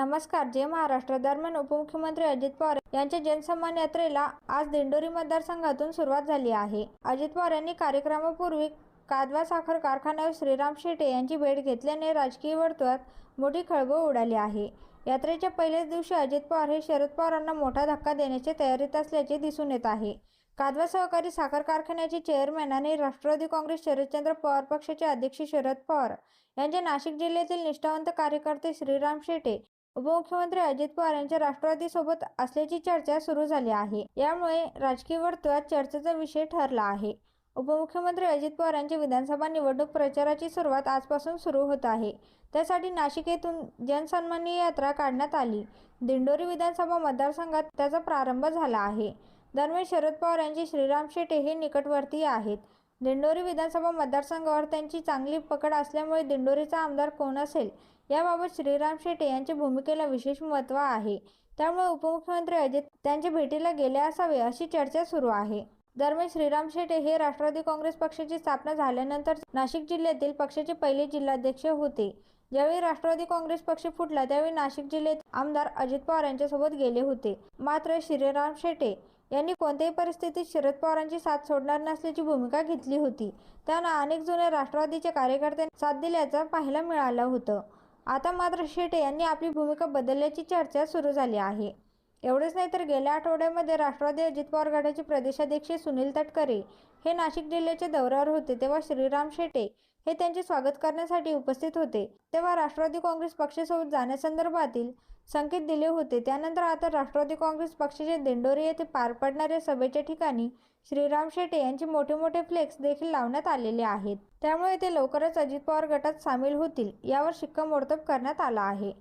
नमस्कार जय महाराष्ट्र. दरम्यान उपमुख्यमंत्री अजित पवार यांच्या जनसन्मान यात्रेला आज दिंडोरी मतदारसंघातून सुरुवात झाली आहे. अजित पवार यांनी कार्यक्रमापूर्वी कादवा साखर कारखान्यावर श्रीराम शेटे यांची भेट घेतल्याने राजकीय वर्तुळात मोठी खळबळ उडाली आहे. यात्रेच्या पहिल्याच दिवशी अजित पवार हे शरद पवारांना मोठा धक्का देण्याच्या तयारीत असल्याचे दिसून येत आहे. कादवा सहकारी साखर कारखान्याचे चेअरमॅन आणि राष्ट्रवादी काँग्रेस शरदचंद्र पवार पक्षाचे अध्यक्ष शरद पवार यांचे नाशिक जिल्ह्यातील निष्ठावंत कार्यकर्ते श्रीराम शेटे उपमुख्यमंत्री अजित पवार यांच्या राष्ट्रवादीसोबत असल्याची चर्चा सुरू झाली आहे. यामुळे राजकीय वर्तुळात चर्चेचा विषय ठरला आहे. उपमुख्यमंत्री अजित पवार यांची विधानसभा निवडणूक प्रचाराची सुरुवात आजपासून सुरू होत आहे. त्यासाठी नाशिक येथून जनसन्मानी यात्रा काढण्यात आली. दिंडोरी विधानसभा मतदारसंघात त्याचा प्रारंभ झाला आहे. दरम्यान शरद पवार यांचे श्रीराम शेटे हे निकटवर्तीय आहेत. दिंडोरी विधानसभा मतदारसंघावर त्यांची चांगली पकड असल्यामुळे दिंडोरीचा आमदार कोण असेल? याबाबत श्रीराम शेटे यांच्या भूमिकेला विशेष महत्त्व आहे. त्यामुळे उपमुख्यमंत्री अजित त्यांच्या भेटीला गेले असावे अशी चर्चा सुरू आहे. दरम्यान श्रीराम शेटे हे राष्ट्रवादी काँग्रेस पक्षाची स्थापना झाल्यानंतर नाशिक जिल्ह्यातील पक्षाचे पहिले जिल्हाध्यक्ष होते. ज्यावेळी राष्ट्रवादी काँग्रेस पक्ष फुटला त्यावेळी नाशिक जिल्ह्यात आमदार अजित पवार यांच्यासोबत गेले होते. मात्र श्रीराम शेटे यांनी कोणत्याही परिस्थितीत शरद पवारांची साथ सोडणार नसल्याची भूमिका घेतली होती. त्यांना अनेक जुन्या राष्ट्रवादीच्या कार्यकर्त्यांनी साथ दिल्याचं पाहायला मिळालं होतं. आता मात्र शेटे यांनी आपली भूमिका बदलल्याची चर्चा सुरू झाली आहे. एवढेच नाही तर गेल्या आठवड्यामध्ये राष्ट्रवादी अजित पवार गटाचे प्रदेशाध्यक्ष सुनील तटकरे हे नाशिक जिल्ह्याच्या दौऱ्यावर होते तेव्हा श्रीराम शेटे हे त्यांचे स्वागत करण्यासाठी उपस्थित होते. तेव्हा राष्ट्रवादी काँग्रेस पक्षासोबत जाण्यासंदर्भातील संकेत दिले होते. त्यानंतर आता राष्ट्रवादी काँग्रेस पक्षाचे दिंडोरी येथे पार पडणाऱ्या सभेच्या ठिकाणी श्रीराम शेटे यांचे मोठे मोठे फ्लेक्स देखील लावण्यात आलेले आहेत. त्यामुळे ते लवकरच अजित पवार गटात सामील होतील यावर शिक्कामोर्तब करण्यात आला आहे.